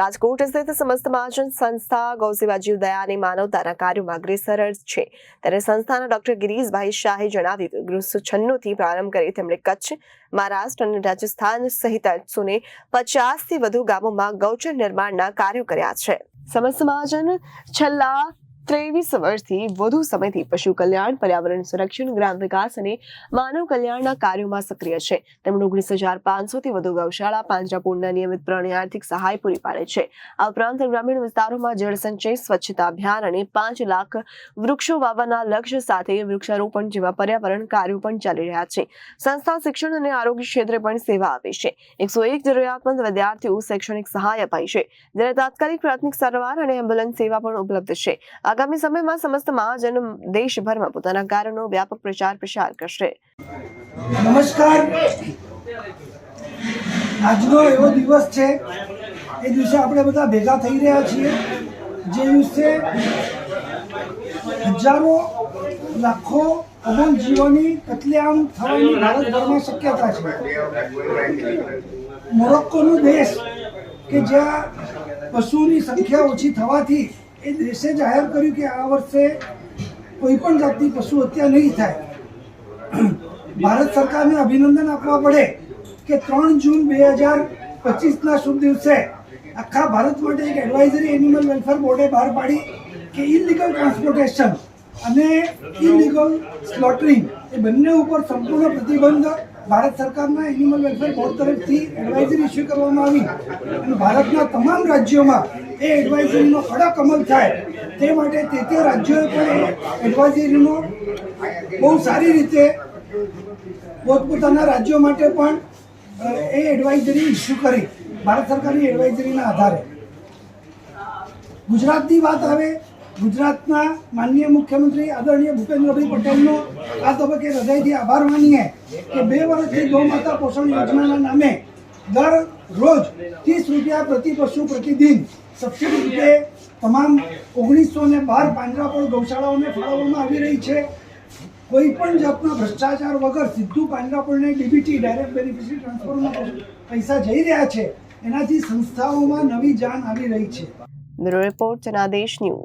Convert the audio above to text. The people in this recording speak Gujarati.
રાજકોટ સ્થિત સમસ્ત મહાજન સંસ્થા ગૌસેવા જીવદયા અને માનવતાના કાર્યોમાં અગ્રેસર છે. ત્યારે સંસ્થાના ડોક્ટર ગિરીશભાઈ શાહે જણાવ્યું કે ઓગણીસો છન્નુંથી પ્રારંભ કરી તેમણે કચ્છ, મહારાષ્ટ્ર અને રાજસ્થાન સહિત એકસો ને પચાસથી વધુ ગામોમાં ગૌચર નિર્માણના કાર્યો કર્યા છે. સમસ્ત મહાજન છેલ્લા ત્રેવીસ વર્ષથી વધુ સમયથી પશુ કલ્યાણ, પર્યાવરણ સંરક્ષણ, ગ્રામ વિકાસ અને માનવ કલ્યાણના કાર્યોમાં સક્રિય છે. તેમણે ઓગણીસ હજાર પાંચસોથી વધુ ગૌશાળા, પાંજરાપોળના નિયમિતપણે આર્થિક સહાય પૂરી પાડે છે. આ ઉપરાંત ગ્રામીણ વિસ્તારોમાં જળસંચય સ્વચ્છતા અભિયાન અને પાંચ લાખ વૃક્ષો વાવવાના લક્ષ્ય સાથે વૃક્ષારોપણ જેવા પર્યાવરણ કાર્યો પણ ચાલી રહ્યા છે. સંસ્થા શિક્ષણ અને આરોગ્ય ક્ષેત્રે પણ સેવા આપે છે. એકસો એક જરૂરિયાતમંદ વિદ્યાર્થીઓ શૈક્ષણિક સહાય અપાય છે. જ્યારે તાત્કાલિક પ્રાથમિક સારવાર અને એમ્બ્યુલન્સ સેવા પણ ઉપલબ્ધ છે. આગામી સમયમાં સમસ્ત મહાજન દેશભરમાં પોતાના કાર્યનો વ્યાપક પ્રચાર પ્રસાર કરશે. નમસ્કાર. આજનો એવો દિવસ છે, એ દિવસે આપણે બધા ભેગા થઈ રહ્યા છીએ, જે દિવસે હજારો, લાખો અમોલ જીવોની કતલેઆમ થવાની ભારતભરમાં શક્યતા છે. મોરોક્કોનો દેશ કે જ્યાં પશુની સંખ્યા ઓછી થવાથી એ દેશે જાહેર કર્યું કે આ વર્ષે કોઈ પણ જાતની પશુ હત્યા નહીં થાય. ભારત સરકારને અભિનંદન આપવા પડે કે ત્રણ જૂન બે હજાર પચીસના શુભ દિવસે આખા ભારત માટે એક એડવાઇઝરી એનિમલ વેલફેર બોર્ડે બહાર પાડી કે ઇલીગલ ટ્રાન્સપોર્ટેશન અને ઇલીગલ સ્લોટરિંગ એ બંને ઉપર સંપૂર્ણ પ્રતિબંધ ભારત સરકારના એનિમલ વેલફેર બોર્ડ તરફથી એડવાઇઝરી ઇસ્યુ કરવામાં આવી. અને ભારતના તમામ રાજ્યોમાં એ એડવાઇઝરીનો કડક અમલ થાય તે માટે તે તે રાજ્યોએ પણ એડવાઇઝરીનો બહુ સારી રીતે પોતપોતાના રાજ્યો માટે પણ એ એડવાઇઝરી ઇસ્યુ કરી. ભારત સરકારની એડવાઇઝરીના આધારે. ગુજરાતની વાત આવે, ગુજરાતના માનનીય મુખ્યમંત્રી આદરણીય ભૂપેન્દ્રભાઈ પટેલનો આ તબક્કે હૃદયથી આભાર માનીએ કે બે વર્ષથી ગૌ માતા પોષણ યોજનાના નામે દર રોજ ત્રીસ રૂપિયા પ્રતિ પશુ પ્રતિદિન સબસિડી રૂપે તમામ ઓગણીસો ને બાર પાંજરા પર ગૌશાળાઓને ફાળવવામાં આવી રહી છે. કોઈ પણ જાતના ભ્રષ્ટાચાર વગર સીધું પાંજરાપોળને ડીબીટી, ડાયરેક્ટ બેનિફિશિયરી ટ્રાન્સફરમાં પૈસા જઈ રહ્યા છે. એનાથી સંસ્થાઓમાં નવી જાન આવી રહી છે. Report Janadesh news.